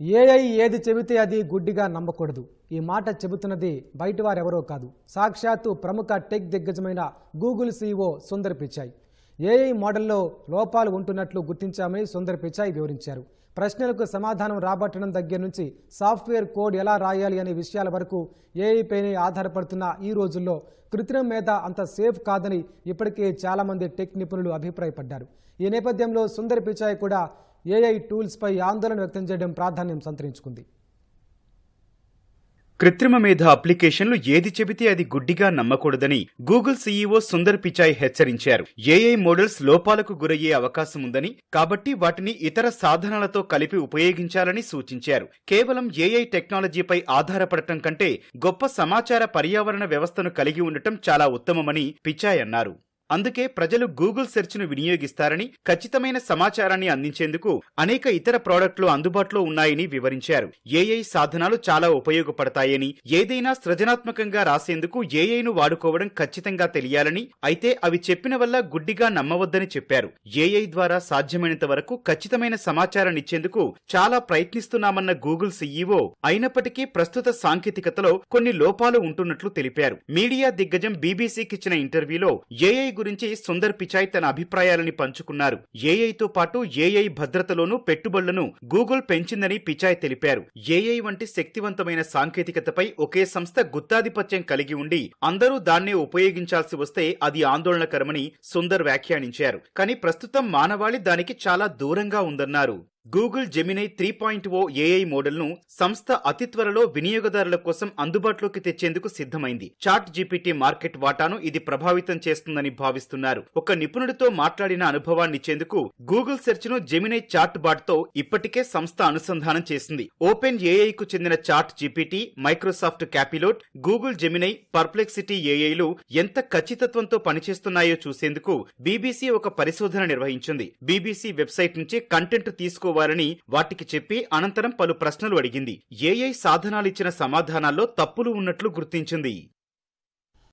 AI ఏది చెబితే అది గుడ్డిగా నమ్మకూడదు. ఈ మాట చెబుతున్నది బయట వారెవరో కాదు. సాక్షాత్తు ప్రముఖ tech దిగ్గజమైన Google CEO Sundar Pichai AI మోడల్లో లోపాలు ఉంటున్నట్లు గుర్తించామని సుందర్ పిచాయ్ వివరించారు. ప్రశ్నలకు సమాధానం రాబట్టడం దగ్గర నుంచి సాఫ్ట్వేర్ కోడ్ ఎలా రాయాలి అనే విషయాల వరకు ఏఐపైనే ఆధారపడుతున్న ఈ రోజుల్లో కృత్రిమ మేధ అంత సేఫ్ కాదని ఇప్పటికే చాలామంది టెక్ నిపుణులు అభిప్రాయపడ్డారు. ఈ నేపథ్యంలో సుందర్ పిచాయ్ కూడా ఏఐ టూల్స్పై ఆందోళన వ్యక్తం చేయడం ప్రాధాన్యం సంతరించుకుంది. కృత్రిమ మేధ అప్లికేషన్లు ఏది చెబితే అది గుడ్డిగా నమ్మకూడదని గూగుల్ సీఈఓ సుందర్ పిచాయ్ హెచ్చరించారు. ఏఐ మోడల్స్ లోపాలకు గురయ్యే అవకాశం ఉందని కాబట్టి వాటిని ఇతర సాధనాలతో కలిపి ఉపయోగించాలని సూచించారు. కేవలం ఏఐ టెక్నాలజీపై ఆధారపడటం కంటే గొప్ప సమాచార పర్యావరణ వ్యవస్థను కలిగి ఉండటం చాలా ఉత్తమమని పిచాయ్ అన్నారు. అందుకే ప్రజలు గూగుల్ సెర్చ్ను వినియోగిస్తారని ఖచ్చితమైన సమాచారాన్ని అందించేందుకు అనేక ఇతర ప్రోడక్ట్లు అందుబాటులో ఉన్నాయని వివరించారు. ఏఐ సాధనాలు చాలా ఉపయోగపడతాయని ఏదైనా సృజనాత్మకంగా రాసేందుకు ఏఐను వాడుకోవడం ఖచ్చితంగా తెలియాలని అయితే అవి చెప్పిన వల్ల గుడ్డిగా నమ్మవద్దని చెప్పారు. ఏఐ ద్వారా సాధ్యమైనంత వరకు ఖచ్చితమైన సమాచారాన్నిచ్చేందుకు చాలా ప్రయత్నిస్తున్నామన్న గూగుల్ సీఈఓ అయినప్పటికీ ప్రస్తుత సాంకేతికతలో కొన్ని లోపాలు ఉంటున్నట్లు తెలిపారు. మీడియా దిగ్గజం బీబీసీకిచ్చిన ఇంటర్వ్యూలో ఏఐ గురించి సుందర్ పిచాయ్ తన అభిప్రాయాలని పంచుకున్నారు. ఏఐతో పాటు ఏఐ భద్రతలోనూ పెట్టుబడులను గూగుల్ పెంచిందని పిచాయ్ తెలిపారు. ఏఐ వంటి శక్తివంతమైన సాంకేతికతపై ఒకే సంస్థ గుత్తాధిపత్యం కలిగి ఉండి అందరూ దాన్నే ఉపయోగించాల్సి వస్తే అది ఆందోళనకరమని సుందర్ వ్యాఖ్యానించారు. కానీ ప్రస్తుతం మానవాళి దానికి చాలా దూరంగా ఉందన్నారు. Google Gemini three point O AI మోడల్ను సంస్థ అతి త్వరలో వినియోగదారుల కోసం అందుబాటులోకి తెచ్చేందుకు సిద్ధమైంది. చాట్ జీపీటీ మార్కెట్ వాటాను ఇది ప్రభావితం చేస్తుందని భావిస్తున్నారు. ఒక నిపుణుడితో మాట్లాడిన అనుభవాన్నిచ్చేందుకు గూగుల్ సెర్చ్ను జెమినై చాట్ బాట్తో ఇప్పటికే సంస్థ అనుసంధానం చేసింది. ఓపెన్ ఏఐకు చెందిన chat GPT Microsoft Copilot Google Gemini Perplexity ఏఐలు ఎంత ఖచ్చితత్వంతో పనిచేస్తున్నాయో చూసేందుకు బీబీసీ ఒక పరిశోధన నిర్వహించింది. బీబీసీ వెబ్సైట్ నుంచి కంటెంట్ తీసుకోవాలని వాటికి చెప్పి అనంతరం పలు ప్రశ్నలు అడిగింది. ఏఐ సాధనాలిచ్చిన సమాధానాల్లో తప్పులు ఉన్నట్లు గుర్తించింది.